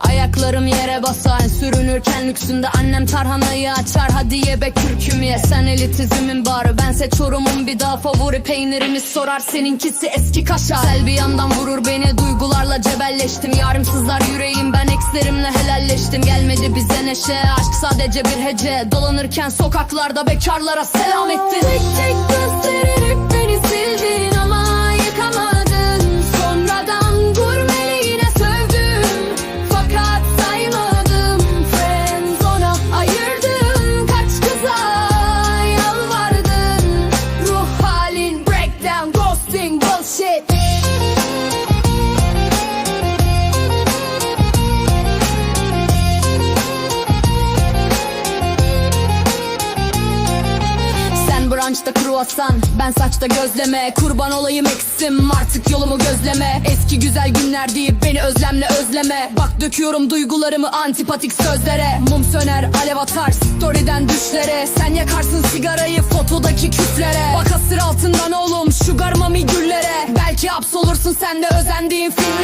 Ayaklarım yere basar Sürünürken lüksünde annem tarhanayı açar. Hadi ye be kürküm ye Sen elitizmin barı. Bense çorumun bir daha favori peynirimiz sorar. Seninkisi eski kaşar. Sel bir yandan vurur beni Duygularla cebelleştim. Yarımsızlar yüreğim ben ekslerimle helalleştim. Gelmedi bize neşe Aşk sadece bir hece. Dolanırken sokaklarda bekarlara selam ettin Tek tek göstererek ghosting bullshit branşta kruvasan Ben saçta gözleme. Kurban olayım eksim Artık yolumu gözleme. Eski güzel günler deyip beni özlemle özleme. Bak döküyorum duygularımı antipatik sözlere. Mum söner alev atar Story'den düşlere. Sen yakarsın sigarayı fotodaki küflere. Bak asır altından hapsolursun sen de özendiğin filmlere